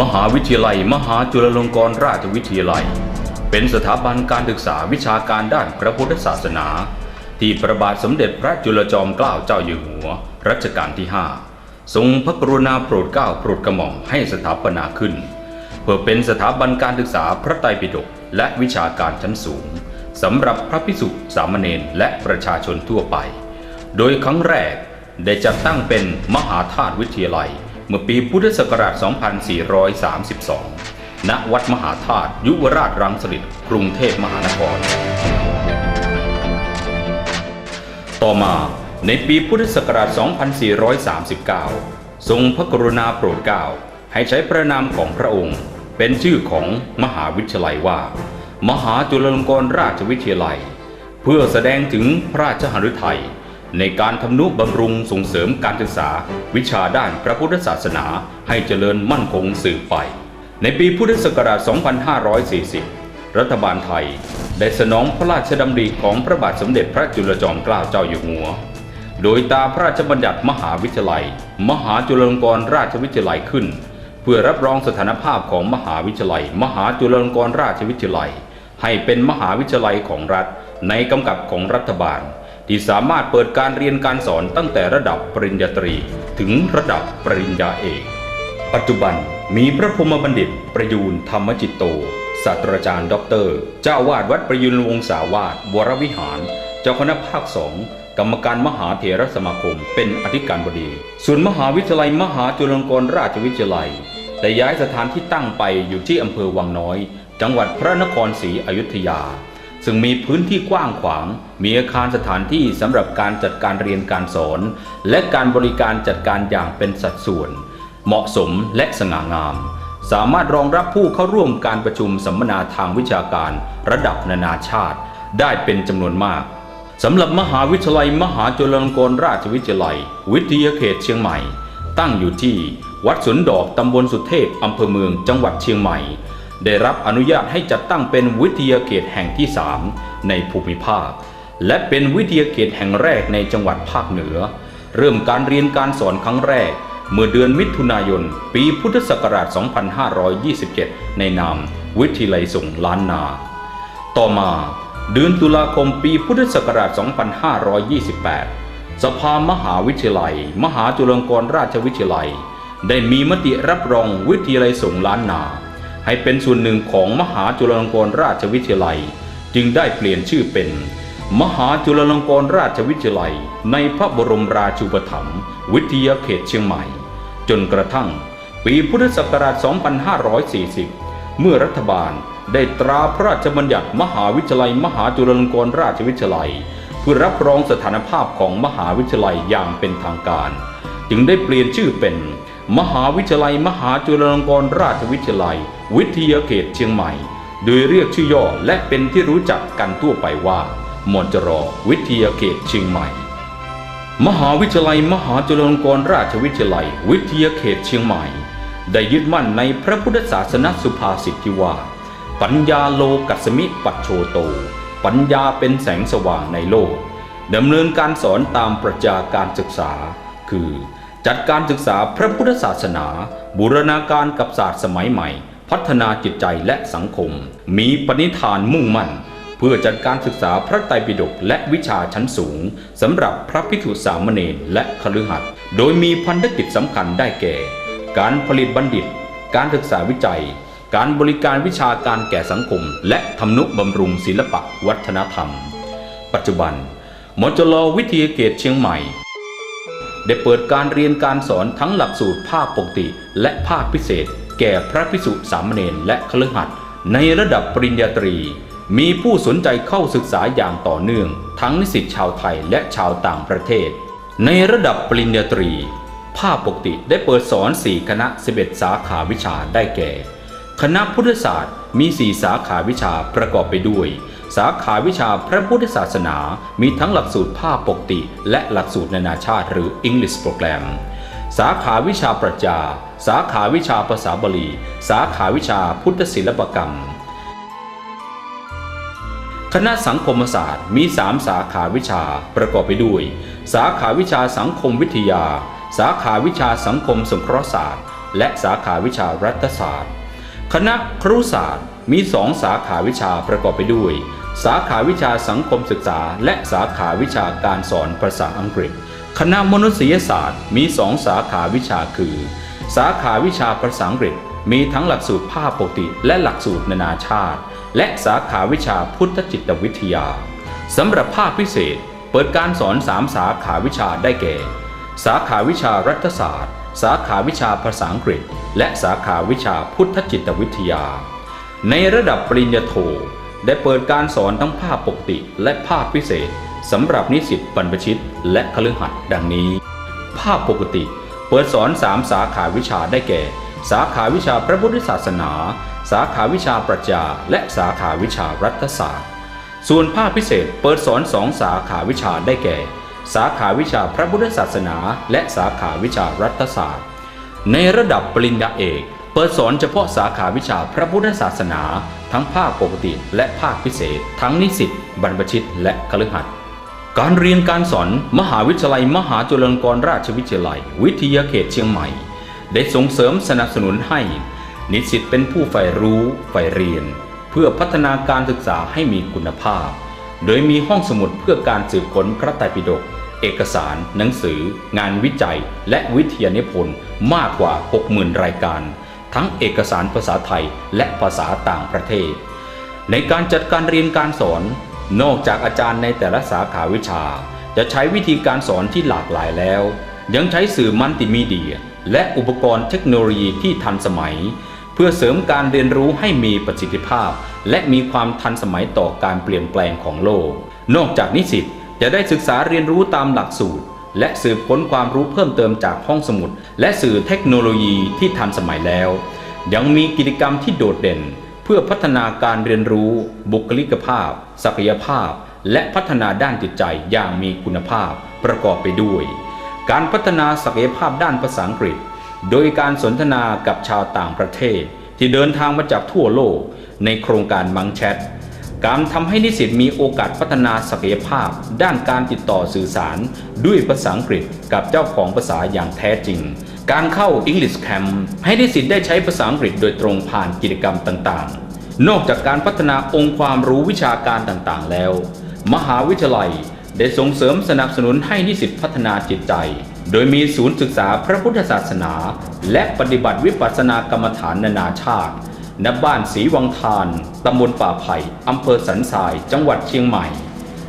มหาวิทยาลัย มหาจุฬาลงกรณราชวิทยาลัย เป็นสถาบันการศึกษาวิชาการด้านพระพุทธศาสนา ที่พระบาทสมเด็จพระจุลจอมเกล้าเจ้าอยู่หัว รัชกาลที่ 5 ทรงพระกรุณาโปรดเกล้าโปรดกระหม่อมให้สถาปนาขึ้น เพื่อเป็นสถาบันการศึกษาพระไตรปิฎกและวิชาการชั้นสูงสำหรับพระภิกษุสามเณรและประชาชนทั่วไป โดยครั้งแรกได้จัดตั้งเป็นมหาธาตุวิทยาลัย เมื่อปีพุทธศักราช 2432 ณ วัดมหาธาตุยุวราชรังสฤษฎ์กรุงเทพมหานคร ต่อมาในปีพุทธศักราช 2439 ทรงพระกรุณาโปรดเกล้าให้ใช้พระนามของพระองค์ เป็นชื่อของมหาวิทยาลัยว่า มหาจุฬาลงกรณราชวิทยาลัย เพื่อแสดงถึงพระราชหฤทัย ในการทำนุบำรุงส่งเสริมการศึกษา วิชาด้านพระพุทธศาสนาให้เจริญมั่นคงสืบไป ในปีพุทธศักราช 2540 รัฐบาลไทย ได้สนองพระราชดำริของพระบาทสมเด็จพระจุลจอมเกล้าเจ้าอยู่หัว โดยตาพระราชบัญญัติมหาวิทยาลัย มหาจุฬาลงกรณราชวิทยาลัยขึ้น เพื่อรับรองสถานภาพของมหาวิทยาลัย มหาจุฬาลงกรณราชวิทยาลัย ให้เป็นมหาวิทยาลัยของรัฐในกำกับของรัฐบาล ที่สามารถเปิดการเรียนการสอนตั้งแต่ระดับปริญญาตรี ถึงระดับปริญญาเอก ปัจจุบันมีพระพรหมบัณฑิต ประยูนธรรมจิตโตศาสตราจารย์ด็อกเตอร์เจ้าวาดวัดประยุนวงศาวาสวรวิหาร เจ้าคณะภาคสองกรรมการมหาเถรสมาคม เป็นอธิการบดี ส่วนมหาวิทยาลัยมหาจุฬาลงกรณราชวิทยาลัยได้ย้ายสถานที่ตั้งไปอยู่ที่อำเภอวังน้อย จังหวัดพระนครศรีอยุธยา ซึ่งมีพื้นที่กว้างขวาง มีอาคารสถานที่สำหรับการจัดการเรียนการสอน และการบริการจัดการอย่างเป็นสัดส่วน เหมาะสมและสง่างาม สามารถรองรับผู้เข้าร่วมการประชุมสัมมนาทางวิชาการ ระดับนานาชาติ ได้เป็นจำนวนมากสำหรับมหาวิทยาลัยมหาจุฬาลงกรณราชวิทยาลัย วิทยาเขตเชียงใหม่ ตั้งอยู่ที่ วัดสวนดอกตำบลสุเทพอำเภอเมืองจังหวัดเชียงใหม่ ได้รับอนุญาตให้จัดตั้งเป็นวิทยาเขตแห่งที่ 3 ในภูมิภาค และเป็นวิทยาเขตแห่งแรกในจังหวัดภาคเหนือ เริ่มการเรียนการสอนครั้งแรก เมื่อเดือนมิถุนายน ปีพุทธศักราช 2527 ในนามวิทยาลัยสงล้านนา ต่อมาเดือนตุลาคมปีพุทธศักราช 2528 สภามหาวิทยาลัย มหาจุฬาลงกรณราชวิทยาลัย ได้มีมติรับรองวิทยาลัยสงล้านนา ให้เป็นส่วนหนึ่งของมหาจุฬาลงกรณราชวิทยาลัย จึงได้เปลี่ยนชื่อเป็น มหาจุฬาลงกรณราชวิทยาลัย ในพระบรมราชูปถัมภ์วิทยาเขตเชียงใหม่ จนกระทั่ง ปีพุทธศักราช 2540 เมื่อรัฐบาลได้ตราพระราชบัญญัติมหาวิทยาลัย มหาจุฬาลงกรณราชวิทยาลัยเพื่อรับรองสถานภาพของมหาวิทยาลัยอย่างเป็นทางการ จึงได้เปลี่ยนชื่อเป็น มหาวิทยาลัย มหาจุฬาลงกรณราชวิทยาลัย วิทยาเขตเชียงใหม่ โดยเรียกชื่อย่อและเป็นที่รู้จักกันทั่วไปว่ามอจรวิทยาเขตเชียงใหม่ มหาวิทยาลัยมหาจุฬาลงกรณราชวิทยาลัย วิทยาเขตเชียงใหม่ ได้ยึดมั่นในพระพุทธศาสนสุภาษิตที่ว่า ปัญญาโลกัสมิปัจโชโต ปัญญาเป็นแสงสว่างในโลกดำเนินการสอนตามปรัชญาการศึกษา คือ จัดการศึกษาพระพุทธศาสนา บูรณาการกับศาสตร์สมัยใหม่ พัฒนาจิตใจและสังคม มีปณิธานมุ่งมั่น เพื่อจัดการศึกษาพระไตรปิฎกและวิชาชั้นสูงสำหรับพระภิกษุสามเณรและคฤหัสถ์โดยมีพันธกิจสำคัญได้แก่ การผลิตบัณฑิต การศึกษาวิจัย การบริการวิชาการแก่สังคม และทำนุบำรุงศิลปะวัฒนธรรม ปัจจุบันมจลวิทยาเขตเชียงใหม่ได้เปิดการเรียนการสอนทั้งหลักสูตรภาคปกติและภาคพิเศษ แก่พระภิกษุสามเณรและคฤหัสถ์ในระดับปริญญาตรี มีผู้สนใจเข้าศึกษาอย่างต่อเนื่อง ทั้งนิสิตชาวไทยและชาวต่างประเทศ ในระดับปริญญาตรี ภาคปกติได้เปิดสอน 4 คณะ 11 สาขาวิชาได้แก่ คณะพุทธศาสตร์มี 4 สาขาวิชาประกอบไปด้วย สาขาวิชาพระพุทธศาสนา มีทั้งหลักสูตรภาคปกติ และหลักสูตรนานาชาติหรือ English Program สาขาวิชาปรัชญา สาขาวิชาภาษาบาลี สาขาวิชาพุทธศิลปกรรม คณะสังคมศาสตร์มี 3 สาขาวิชาประกอบไปด้วย สาขาวิชาสังคมวิทยา สาขาวิชาสังคมสงเคราะห์ศาสตร์ และสาขาวิชารัฐศาสตร์ คณะครุศาสตร์มีสองสาขาวิชาประกอบไปด้วย สาขาวิชาสังคมศึกษา และสาขาวิชาการสอนภาษาอังกฤษ คณะมนุษยศาสตร์มีสองสาขาวิชาคือ สาขาวิชาภาษาอังกฤษ มีทั้งหลักสูตรภาพปกติและหลักสูตรนานาชาติ และสาขาวิชาพุทธจิตวิทยาสำหรับภาคพิเศษ เปิดการสอน3สาขาวิชาได้แก่ สาขาวิชารัฐศาสตร์ สาขาวิชาภาษาอังกฤษ และสาขาวิชาพุทธจิตวิทยา ในระดับปริญญาโทได้เปิดการสอนทั้งภาคปกติและภาคพิเศษ สำหรับนิสิตบรรพชิตและคฤหัสถ์ดังนี้ ภาคปกติ เปิดสอน 3 สาขาวิชาได้แก่ สาขาวิชาพระพุทธศาสนา สาขาวิชาปรัชญาและสาขาวิชารัฐศาสตร์ ส่วนภาคพิเศษเปิดสอนสองสาขาวิชาได้แก่ สาขาวิชาพระพุทธศาสนา และสาขาวิชารัฐศาสตร์ ในระดับปริญญาเอกเปิดสอนเฉพาะสาขาวิชาพระพุทธศาสนา ทั้งภาคปกติและภาคพิเศษ ทั้งนิสิตบรรพชิต และคฤหัสถ์ การเรียนการสอนมหาวิทยาลัย มหาจุฬาลงกรณราชวิทยาลัย วิทยาเขตเชียงใหม่ ได้ส่งเสริมสนับสนุนให้ นิสิตเป็นผู้ใฝ่รู้ใฝ่เรียน เพื่อพัฒนาการศึกษาให้มีคุณภาพ โดยมีห้องสมุดเพื่อการสืบค้นพระไตรปิฎกเอกสาร หนังสือ งานวิจัย และวิทยานิพนธ์มากกว่า 60,000 รายการ ทั้งเอกสารภาษาไทยและภาษาต่างประเทศ ในการจัดการเรียนการสอน นอกจากอาจารย์ในแต่ละสาขาวิชา จะใช้วิธีการสอนที่หลากหลายแล้ว ยังใช้สื่อมัลติมีเดีย และอุปกรณ์เทคโนโลยีที่ทันสมัย เพื่อเสริมการเรียนรู้ให้มีประสิทธิภาพ และมีความทันสมัยต่อการเปลี่ยนแปลงของโลก นอกจากนิสิตจะได้ศึกษาเรียนรู้ตามหลักสูตร และสืบค้นความรู้เพิ่มเติมจากห้องสมุด และสื่อเทคโนโลยีที่ทันสมัยแล้ว ยังมีกิจกรรมที่โดดเด่น เพื่อพัฒนาการเรียนรู้ บุคลิกภาพ ศักยภาพ และพัฒนาด้านจิตใจอย่างมีคุณภาพประกอบไปด้วย การพัฒนาศักยภาพด้านภาษาอังกฤษ โดยการสนทนากับชาวต่างประเทศ ที่เดินทางมาจากทั่วโลก ในโครงการมังแชทการทำให้นิสิตมีโอกาสพัฒนาศักยภาพ ด้านการติดต่อสื่อสาร ด้วยภาษาอังกฤษกับเจ้าของภาษาอย่างแท้จริง การเข้า English Camp ให้นิสิตได้ใช้ภาษาอังกฤษโดยตรงผ่านกิจกรรมต่างๆ นอกจากการพัฒนาองค์ความรู้วิชาการต่างๆ แล้ว มหาวิทยาลัยได้ส่งเสริมสนับสนุนให้นิสิตพัฒนาจิตใจ โดยมีศูนย์ศึกษาพระพุทธศาสนา และปฏิบัติวิปัสสนากรรมฐานนานาชาติณบ้านศรีวังทาน ตำบลป่าไผ่อำเภอสันทราย จังหวัดเชียงใหม่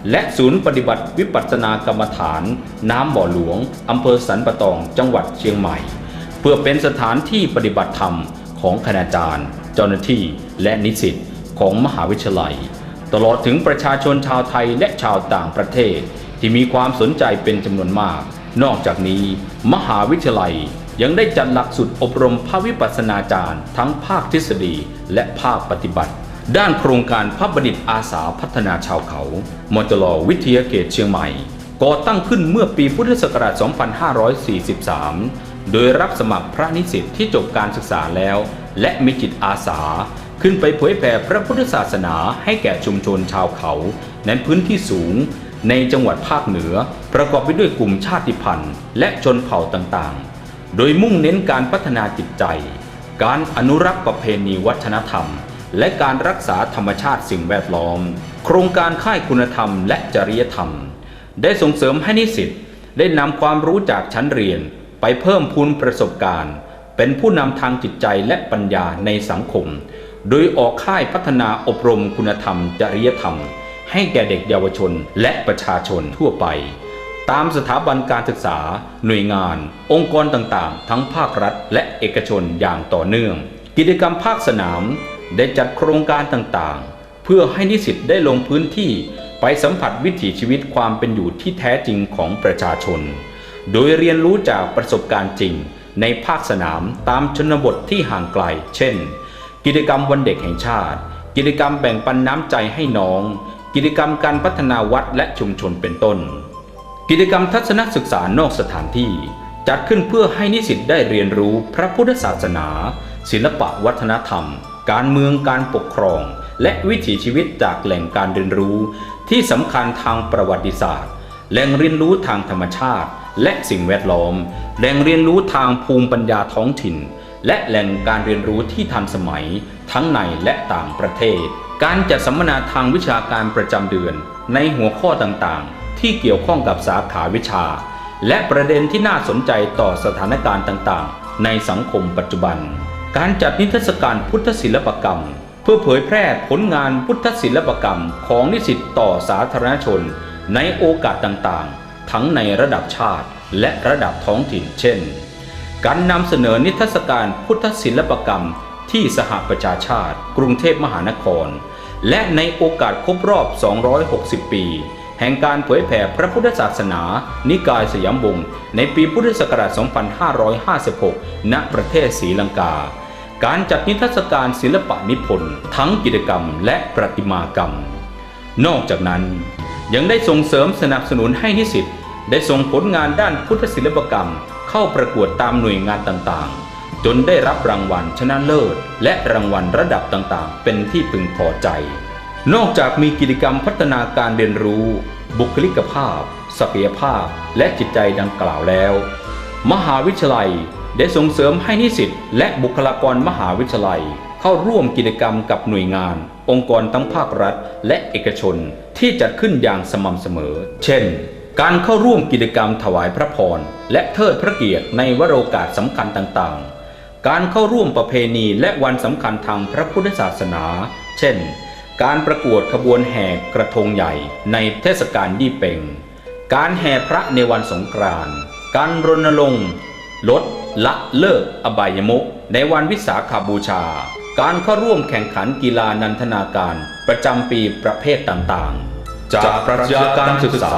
และศูนย์ปฏิบัติวิปัสสนากรรมฐาน น้ำบ่อหลวงอำเภอสันปะตองจังหวัดเชียงใหม่ เพื่อเป็นสถานที่ปฏิบัติธรรมของคณาจารย์ เจ้าหน้าที่และนิสิตของมหาวิทยาลัย ตลอดถึงประชาชนชาวไทยและชาวต่างประเทศ ที่มีความสนใจเป็นจำนวนมาก นอกจากนี้ มหาวิทยาลัยยังได้จัดหลักสูตรอบรมพระวิปัสสนาจารย์ ทั้งภาคทฤษฎีและภาคปฏิบัติ ด้านโครงการพระบัณฑิตอาสาพัฒนาชาวเขามจลวิทยาเขตเชียงใหม่ ก่อตั้งขึ้นเมื่อปีพุทธศักราช 2543 โดยรับสมัครพระนิสิตที่จบการศึกษาแล้ว และมีจิตอาสา ขึ้นไปเผยแผ่พระพุทธศาสนาให้แก่ชุมชนชาวเขา ในพื้นที่สูง ในจังหวัดภาคเหนือ ประกอบไปด้วยกลุ่มชาติพันธุ์ และชนเผ่าต่างๆ โดยมุ่งเน้นการพัฒนาจิตใจ การอนุรักษ์ประเพณีวัฒนธรรม และการรักษาธรรมชาติสิ่งแวดล้อม โครงการค่ายคุณธรรมและจริยธรรม ได้ส่งเสริมให้นิสิตได้นำความรู้จากชั้นเรียนไปเพิ่มพูนประสบการณ์ เป็นผู้นำทางจิตใจและปัญญาในสังคม โดยออกค่ายพัฒนาอบรมคุณธรรม จริยธรรม ให้แก่เด็กเยาวชนและประชาชนทั่วไป ตามสถาบันการศึกษา หน่วยงาน องค์กรต่างๆ ทั้งภาครัฐ และเอกชนอย่างต่อเนื่อง กิจกรรมภาคสนาม ได้จัดโครงการต่างๆ เพื่อให้นิสิตได้ลงพื้นที่ไปสัมผัสวิถีชีวิตความเป็นอยู่ที่แท้จริงของประชาชน โดยเรียนรู้จากประสบการณ์จริงในภาคสนามตามชนบทที่ห่างไกล เช่น กิจกรรมวันเด็กแห่งชาติ กิจกรรมแบ่งปันน้ำใจให้น้อง กิจกรรมการพัฒนาวัดและชุมชนเป็นต้น กิจกรรมทัศนศึกษานอกสถานที่ จัดขึ้นเพื่อให้นิสิตได้เรียนรู้พระพุทธศาสนา ศิลปะวัฒนธรรม การเมืองการปกครอง และวิถีชีวิตจากแหล่งการเรียนรู้ ที่สำคัญทางประวัติศาสตร์ แหล่งเรียนรู้ทางธรรมชาติ และสิ่งแวดล้อม แหล่งเรียนรู้ทางภูมิปัญญาท้องถิ่น และแหล่งการเรียนรู้ที่ทันสมัย ทั้งในและต่างประเทศ การจัดสัมมนาทางวิชาการประจำเดือน ในหัวข้อต่างๆ ที่เกี่ยวข้องกับสาขาวิชา และประเด็นที่น่าสนใจต่อสถานการณ์ต่างๆ ในสังคมปัจจุบัน การจัดนิทรรศการพุทธศิลปกรรม เพื่อเผยแพร่ผลงานพุทธศิลปกรรมของนิสิตต่อสาธารณชน ในโอกาสต่างๆ ทั้งในระดับชาติและระดับท้องถิ่นเช่น การนำเสนอนิทรรศการพุทธศิลปกรรมที่สหประชาชาติ กรุงเทพมหานคร และในโอกาสครบรอบ 260 ปี แห่งการเผยแผ่พระพุทธศาสนา นิกายสยามวงศ์ในปีพุทธศักราช 2556 ณ ประเทศศรีลังกา การจัดนิทรรศการศิลปะนิพนธ์ทั้งกิจกรรมและประติมากรรม นอกจากนั้นยังได้ส่งเสริมสนับสนุนให้นิสิตได้ส่งผลงานด้านพุทธศิลปกรรม เข้าประกวดตามหน่วยงานต่างๆ จนได้รับรางวัลชนะเลิศ และรางวัลระดับต่างๆ เป็นที่พึงพอใจ นอกจากมีกิจกรรมพัฒนาการเรียนรู้ บุคลิกภาพ ศักยภาพ และจิตใจดังกล่าวแล้ว มหาวิทยาลัย ได้ส่งเสริมให้นิสิตและบุคลากรมหาวิทยาลัย เข้าร่วมกิจกรรมกับหน่วยงาน องค์กรทั้งภาครัฐ และเอกชนที่จัดขึ้นอย่างสม่ำเสมอ เช่น การเข้าร่วมกิจกรรมถวายพระพรและเทิดพระเกียรติในวโรกาสสำคัญต่างๆ การเข้าร่วมประเพณีและวันสำคัญทางพระพุทธศาสนา เช่น การประกวดขบวนแห่กระทงใหญ่ในเทศกาลยี่เป่ง การแห่พระในวันสงกรานต์การรณรงค์ ลดละเลิกอบายมุขในวันวิสาขบูชา การเข้าร่วมแข่งขันกีฬานันทนาการ ประจำปีประเภทต่างๆ จากปรัชญาการศึกษา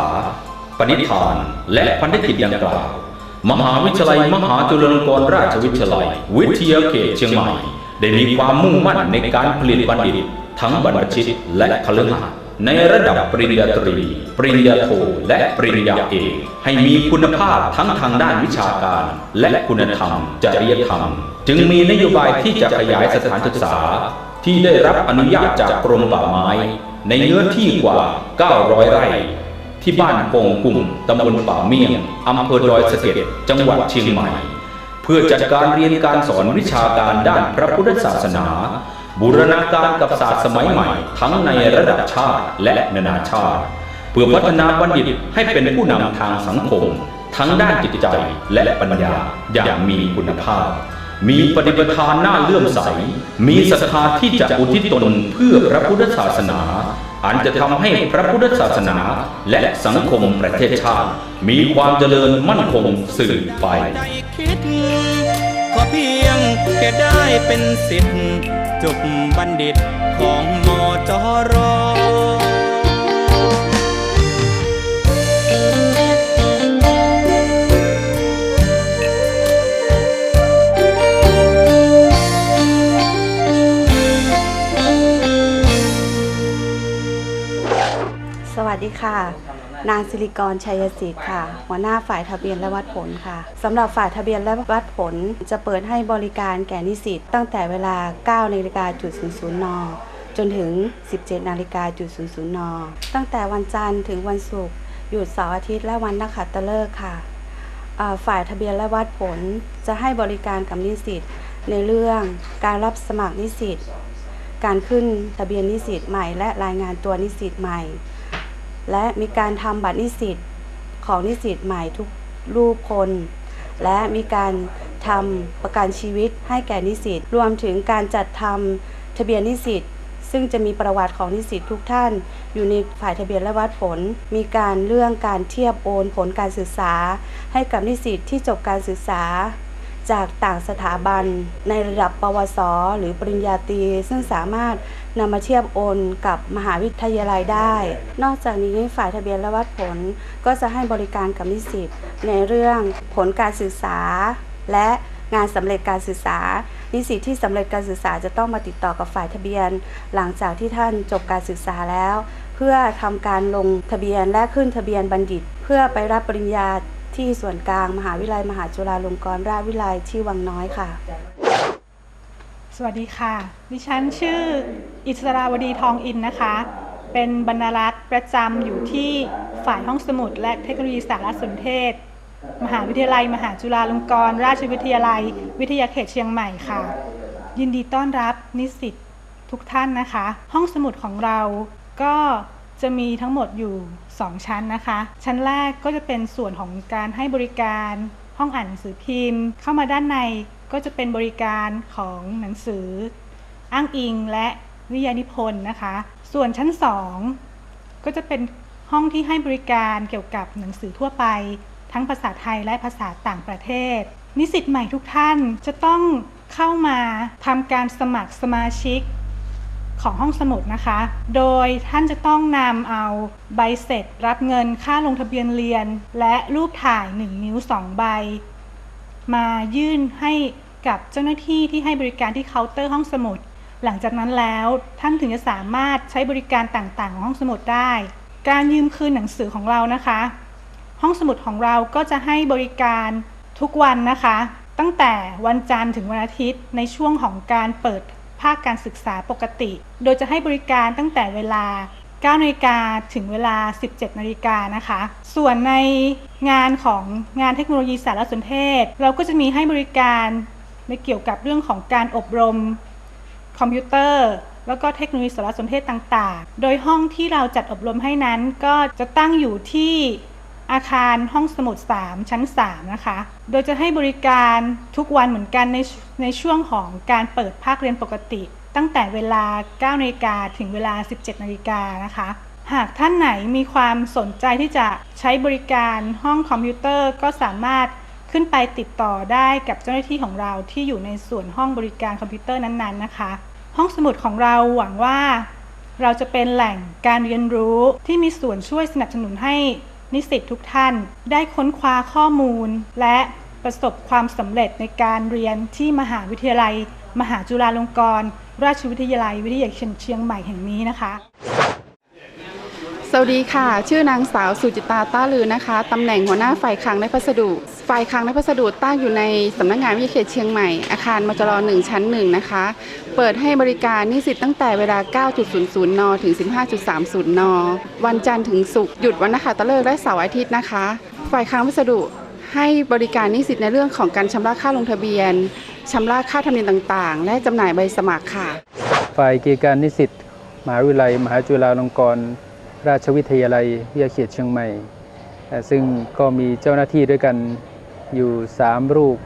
ปณิธาน และพันธกิจดังกล่าวมหาวิทยาลัยมหาจุฬาลงกรณราชวิทยาลัย วิทยาเขตเชียงใหม่ ได้มีความมุ่งมั่นในการผลิตบัณฑิต ทั้งบรรพชิตและคฤหัสถ์ ในระดับปริญญาตรี ปริญญาโท และปริญญาเอกให้มีคุณภาพทั้งทางด้านวิชาการ และคุณธรรม จริยธรรม จึงมีนโยบายที่จะขยายสถานศึกษา ที่ได้รับอนุญาตจากกรมป่าไม้ ในเนื้อที่กว่า 900 ไร่ ที่บ้านโป่งกุ่มตำบลป่าเมี่ยงอำเภอดอยสะเก็ดจังหวัดเชียงใหม่ เพื่อจัดการเรียนการสอนวิชาการด้านพระพุทธศาสนา บูรณาการกับศาสตร์สมัยใหม่ ทั้งในระดับชาติและนานาชาติ เพื่อพัฒนาบัณฑิตให้เป็นผู้นำทางสังคม ทั้งด้านจิตใจและปัญญาอย่างมีคุณภาพ มีปฏิปทานหน่าเลื่อมใส มีศรัทธาที่จะอุทิศตนเพื่อพระพุทธศาสนาอันจะทำให้พระพุทธศาสนาและสังคมประเทศชาติ มีความเจริญมั่นคงสืบไป แค่ได้เป็นสิทธิ์จบบัณฑิตของมอจรอ นางสิริกรชัยสิทธิ์ค่ะ หัวหน้าฝ่ายทะเบียนและวัดผลค่ะสำหรับฝ่ายทะเบียนและวัดผลจะเปิดให้บริการแก่นิสิตตั้งแต่เวลา9นาฬิกาจุด00นจนถึง 17นาฬิกาจุด00นตั้งแต่วันจันทร์ถึงวันศุกร์หยุดเสาร์อาทิตย์และวันนักขัตฤกษ์ค่ะอ่าฝ่ายทะเบียนและวัดผลจะให้บริการกับนิสิตในเรื่องการรับสมัครนิสิตการขึ้นทะเบียนนิสิตใหม่และรายงานตัวนิสิตใหม่ และมีการทำบัตรนิสิตของนิสิตใหม่ทุกรูปคน และมีการทำประกันชีวิตให้แก่นิสิตรวมถึงการจัดทำทะเบียนนิสิตซึ่งจะมีประวัติของนิสิตทุกท่าน อยู่ในฝ่ายทะเบียนและวัดผล มีการเรื่องการเทียบโอนผลการศึกษา ให้กับนิสิตที่จบการศึกษา จากต่างสถาบัน ในระดับปวส หรือปริญญาตรีซึ่งสามารถ นำมาเทียบโอนกับมหาวิทยาลัยได้ นอกจากนี้ฝ่ายทะเบียนและวัดผลก็จะให้บริการกับนิสิตในเรื่องผลการศึกษา และงานสำเร็จการศึกษา นิสิตที่สำเร็จการศึกษาจะต้องมาติดต่อกับฝ่ายทะเบียน หลังจากที่ท่านจบการศึกษาแล้ว เพื่อทำการลงทะเบียนและขึ้นทะเบียนบัณฑิต เพื่อไปรับปริญญาที่ส่วนกลางมหาวิทยาลัยมหาจุฬาลงกรณราชวิทยาลัยที่วังน้อยค่ะ สวัสดีค่ะ ดิฉันชื่ออิสราวดีทองอินนะคะ เป็นบรรณารักษ์ประจำอยู่ที่ฝ่ายห้องสมุด และเทคโนโลยีสารสนเทศ มหาวิทยาลัย มหาจุฬาลงกรณราชวิทยาลัย วิทยาเขตเชียงใหม่ค่ะ ยินดีต้อนรับนิสิตทุกท่านนะคะ ห้องสมุดของเราก็จะมีทั้งหมดอยู่ 2 ชั้นนะคะ ชั้นแรกก็จะเป็นส่วนของการให้บริการห้องอ่านหนังสือพิมพ์ เข้ามาด้านใน ก็จะเป็นบริการของหนังสือ อ้างอิงและวิทยานิพนธ์นะคะ ส่วนชั้น 2 ก็จะเป็นห้องที่ให้บริการเกี่ยวกับหนังสือทั่วไป ทั้งภาษาไทยและภาษาต่างประเทศ นิสิตใหม่ทุกท่านจะต้องเข้ามาทำการสมัครสมาชิกของห้องสมุดนะคะ โดยท่านจะต้องนำเอาใบเสร็จรับเงินค่าลงทะเบียนเรียน และรูปถ่าย 1 นิ้ว 2 ใบ มายื่นให้กับเจ้าหน้าที่ที่ให้บริการที่เคาน์เตอร์ห้องสมุด หลังจากนั้นแล้วท่านถึงจะสามารถใช้บริการต่างๆ ของห้องสมุดได้ การยืมคืนหนังสือของเรานะคะ ห้องสมุดของเราก็จะให้บริการทุกวันนะคะ ตั้งแต่วันจันทร์ถึงวันอาทิตย์ในช่วงของการเปิดภาคการศึกษาปกติ โดยจะให้บริการตั้งแต่เวลา 9นาฬิกาถึงเวลา 17นาฬิกานะคะ ส่วนในงานของงานเทคโนโลยีสารสนเทศ เราก็จะมีให้บริการในเกี่ยวกับเรื่องของการอบรมคอมพิวเตอร์ แล้วก็เทคโนโลยีสารสนเทศต่างๆ โดยห้องที่เราจัดอบรมให้นั้นก็จะตั้งอยู่ที่อาคารห้องสมุด 3 ชั้น 3 นะคะ โดยจะให้บริการทุกวันเหมือนกันในในช่วงของการเปิดภาคเรียนปกติ ตั้งแต่เวลา9นาฬิกาถึงเวลา 17นาฬิกานะคะ หากท่านไหนมีความสนใจที่จะใช้บริการห้องคอมพิวเตอร์ก็สามารถขึ้นไปติดต่อได้กับเจ้าหน้าที่ของเราที่อยู่ในส่วนห้องบริการคอมพิวเตอร์นั้นๆนะคะ ห้องสมุดของเราหวังว่า เราจะเป็นแหล่งการเรียนรู้ที่มีส่วนช่วยสนับสนุนให้นิสิตทุกท่าน ได้ค้นคว้าข้อมูล และประสบความสำเร็จในการเรียนที่มหาวิทยาลัย มหาจุฬาลงกรณ์ ราชวิทยาลัยวิทยาเขตเชียงใหม่แห่งนี้นะคะ สวัสดีค่ะ ชื่อนางสาวสุจิตาต้าลือนะคะ ตำแหน่งหัวหน้าฝ่ายคลังในพัสดุ ฝ่ายคลังในพัสดุตั้งอยู่ในสำนักงานวิทยาเขตเชียงใหม่ อาคารมจร1ชั้น1นะคะ เปิดให้บริการนิสิตตั้งแต่เวลา 9.00 น ถึง 15.30 น วันจันทร์ถึงศุกร์ หยุดวันนะคะตะเลิกและเสาร์อาทิตย์นะคะ ฝ่ายคลังพัสดุ ให้บริการนิสิตในเรื่องของการชำระค่าลงทะเบียนชำระค่าธรรมเนียมต่างๆ และจำหน่ายใบสมัครค่ะ ฝ่ายกิจการนิสิตมหาวิทยาลัย มหาจุฬาลงกรณราชวิทยาลัยวิทยาเขตเชียงใหม่ ซึ่งก็มีเจ้าหน้าที่ด้วยกันอยู่ 3 รูป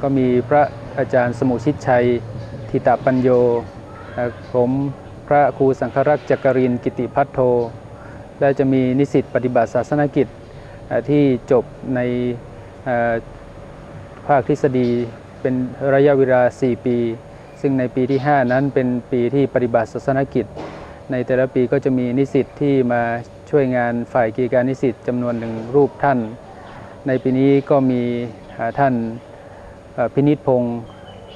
ก็มีพระอาจารย์สมุชิตชัยทิตาปัญโย ผมพระครูสังฆรักษ์จักรินกิติพัฒโท และจะมีนิสิตปฏิบัติศาสนกิจ ที่จบในภาคทฤษฎีเป็นระยะเวลา 4 ปี ซึ่งในปีที่ 5 นั้นเป็นปีที่ปฏิบัติศาสนกิจ ในแต่ละปีก็จะมีนิสิตที่มาช่วยงานฝ่ายกิจการนิสิตจำนวนหนึ่งรูปท่าน ในปีนี้ก็มีท่านพินิจพงศ์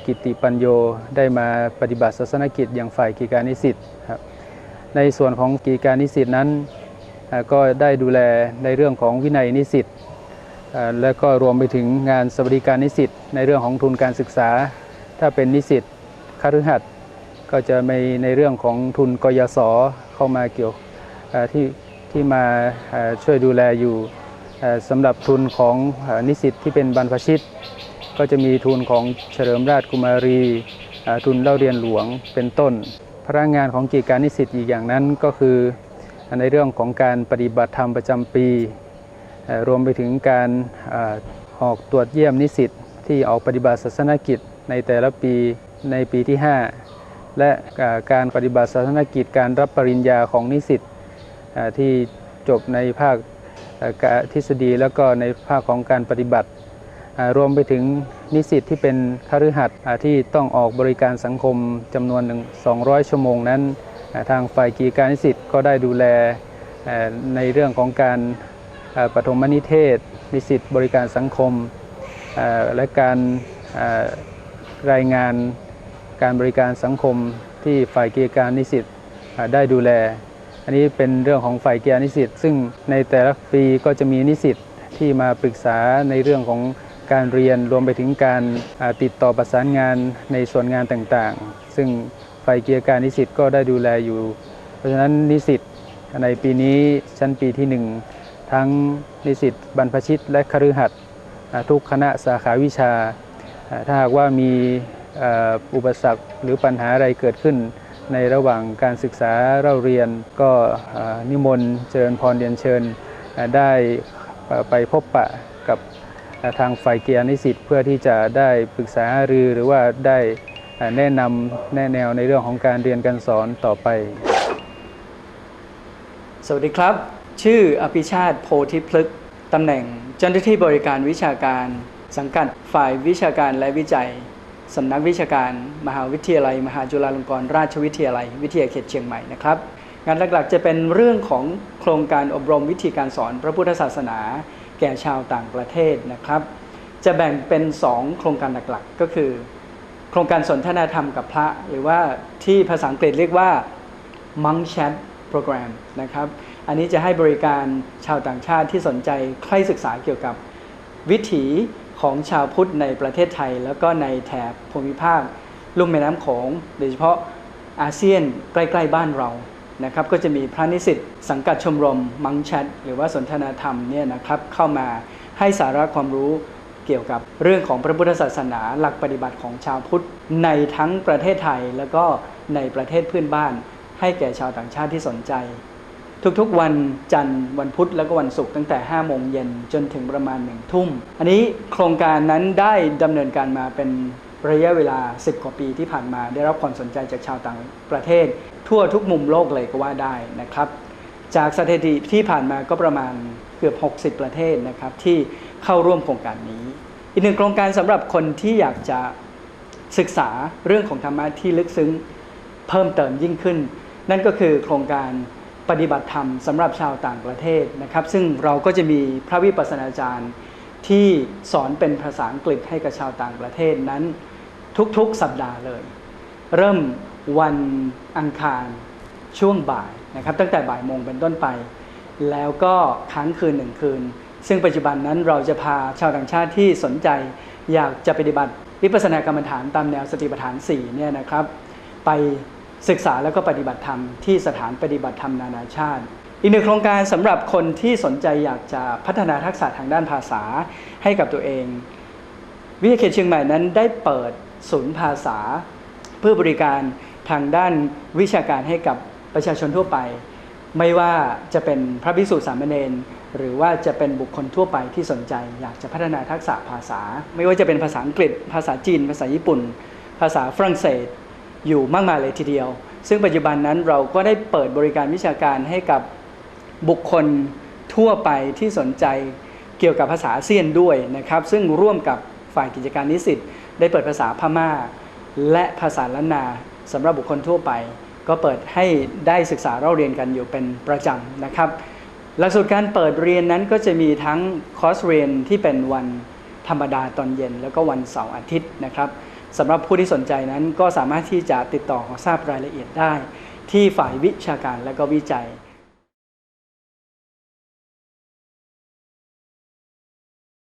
กิติปัญโยได้มาปฏิบัติศาสนกิจอย่างฝ่ายกิจการนิสิตครับในส่วนของกิจการนิสิตนั้น ก็ได้ดูแลในเรื่องของวินัยนิสิตและก็รวมไปถึงงานสวัสดิการนิสิตในเรื่องของทุนการศึกษา ถ้าเป็นนิสิตคฤหัสถ์ก็จะมีในเรื่องของทุนกยศเข้ามาเกี่ยวที่ที่มาช่วยดูแลอยู่สำหรับทุนของนิสิตที่เป็นบรรพชิต ก็จะมีทุนของเฉลิมราชกุมารี ทุนเล่าเรียนหลวงเป็นต้นพนักงานของกิจการนิสิตอีกอย่างนั้นก็คือ ในเรื่องของการปฏิบัติธรรมประจำปี รวมไปถึงการออกตรวจเยี่ยมนิสิตที่ออกปฏิบัติศาสนกิจในแต่ละปีในปีที่ 5 และการปฏิบัติศาสนกิจการรับปริญญาของนิสิตที่จบในภาคทฤษฎีแล้วก็ในภาคของการปฏิบัติ รวมไปถึงนิสิตที่เป็นคฤหัสถ์ที่ต้องออกบริการสังคมจำนวนหนึ่ง200 ชั่วโมงนั้น ทางฝ่ายกิจการนิสิตก็ได้ดูแลในเรื่องของการปฐมนิเทศ นิสิตบริการสังคม และการรายงานการบริการสังคมที่ฝ่ายกิจการนิสิตได้ดูแล อันนี้เป็นเรื่องของฝ่ายกิจการนิสิตซึ่งในแต่ละปีก็จะมีนิสิตที่มาปรึกษาในเรื่องของการเรียนรวมไปถึงการติดต่อประสานงานในส่วนงานต่างๆ ซึ่ง ฝ่ายกิจการนิสิตก็ได้ดูแลอยู่ เพราะฉะนั้นนิสิตในปีนี้ชั้นปีที่หนึ่งทั้งนิสิตบรรพชิตและคฤหัสถ์ทุกคณะสาขาวิชา ถ้าหากว่ามีอุปสรรคหรือปัญหาอะไรเกิดขึ้น ในระหว่างการศึกษาเราเรียนก็นิมนต์เจริญพรเรียนเชิญได้ไปพบปะกับทางฝ่ายเกียรตินิสิตเพื่อที่จะได้ปรึกษาหรือหรือว่าได้ แนะนำแนะแนวในเรื่องของการเรียนการสอนต่อไป สวัสดีครับ ชื่ออภิชาติโพธิพฤกษ์ตำแหน่งเจ้าหน้าที่บริการวิชาการ สังกัดฝ่ายวิชาการและวิจัยสำนักวิชาการมหาวิทยาลัย มหาจุฬาลงกรณราชวิทยาลัย วิทยาเขตเชียงใหม่นะครับ งานหลักๆ จะเป็นเรื่องของโครงการอบรมวิธีการสอนพระพุทธศาสนา แก่ชาวต่างประเทศนะครับ จะแบ่งเป็น 2 โครงการหลักๆ ก็คือ โครงการสนทนาธรรมกับพระ หรือว่าที่ภาษาอังกฤษเรียกว่า Monk Chat Program นะครับ อันนี้จะให้บริการชาวต่างชาติที่สนใจใคร่ศึกษาเกี่ยวกับวิถีของชาวพุทธในประเทศไทย แล้วก็ในแถบภูมิภาคลุ่มแม่น้ำโขงโดยเฉพาะอาเซียนใกล้ ๆ บ้านเรานะครับก็จะมีพระนิสิตสังกัดชมรมมังแชทหรือว่าสนทนาธรรมเนี่ยนะครับเข้ามาให้สาระความรู้ เกี่ยวกับเรื่องของพระพุทธศาสนาหลักปฏิบัติของชาวพุทธในทั้งประเทศไทยแล้วก็ในประเทศเพื่อนบ้าน ให้แก่ชาวต่างชาติที่สนใจ ทุกๆวันจันทร์วันพุธแล้วก็วันศุกร์ตั้งแต่ 5 โมงเย็นจนถึงประมาณ 1 ทุ่ม อันนี้โครงการนั้นได้ดำเนินการมาเป็นระยะเวลา 10 กว่าปีที่ผ่านมา ได้รับความสนใจจากชาวต่างประเทศ ทั่วทุกมุมโลกเลยก็ว่าได้นะครับ จากสถิติที่ผ่านมาก็ประมาณเกือบ 60 ประเทศนะครับที่ เข้าร่วมโครงการนี้ อีกหนึ่งโครงการสำหรับคนที่อยากจะศึกษาเรื่องของธรรมะที่ลึกซึ้งเพิ่มเติมยิ่งขึ้น นั่นก็คือโครงการปฏิบัติธรรมสำหรับชาวต่างประเทศนะครับ ซึ่งเราก็จะมีพระวิปัสสนาจารย์ที่สอนเป็นภาษาอังกฤษให้กับชาวต่างประเทศนั้นทุกๆสัปดาห์เลย เริ่มวันอังคารช่วงบ่ายนะครับตั้งแต่บ่ายโมงเป็นต้นไป แล้วก็ค้างคืนหนึ่งคืน ซึ่งปัจจุบันนั้นเราจะพาชาวต่างชาติที่สนใจ อยากจะปฏิบัติวิปัสสนากรรมฐานตามแนวสติปัฏฐาน4เนี่ยนะครับ ไปศึกษาแล้วก็ปฏิบัติธรรมที่สถานปฏิบัติธรรมนานาชาติ อีกหนึ่งโครงการสำหรับคนที่สนใจอยากจะพัฒนาทักษะทางด้านภาษาให้กับตัวเอง วิทยาเขตเชียงใหม่นั้นได้เปิดศูนย์ภาษา เพื่อบริการทางด้านวิชาการให้กับประชาชนทั่วไป ไม่ว่าจะเป็นพระภิกษุสามเณร หรือว่าจะเป็นบุคคลทั่วไปที่สนใจ อยากจะพัฒนาทักษะภาษา ไม่ว่าจะเป็นภาษาอังกฤษ ภาษาจีน ภาษาญี่ปุ่น ภาษาฝรั่งเศส อยู่มากมายเลยทีเดียว ซึ่งปัจจุบันนั้นเราก็ได้เปิดบริการวิชาการให้กับบุคคลทั่วไปที่สนใจเกี่ยวกับภาษาเซียนด้วยนะครับ ซึ่งร่วมกับฝ่ายกิจการนิสิตได้เปิดภาษาพม่า และภาษาล้านนาสำหรับบุคคลทั่วไป ก็เปิดให้ได้ศึกษาเราเรียนกันอยู่เป็นประจำนะครับ หลักสูตรการเปิดเรียนนั้นก็จะมีทั้งคอร์สเรียนที่เป็นวันธรรมดาตอนเย็น แล้วก็วันเสาร์อาทิตย์นะครับสำหรับผู้ที่สนใจนั้นก็สามารถที่จะติดต่อขอทราบรายละเอียดได้ ที่ฝ่ายวิชาการและก็วิจัย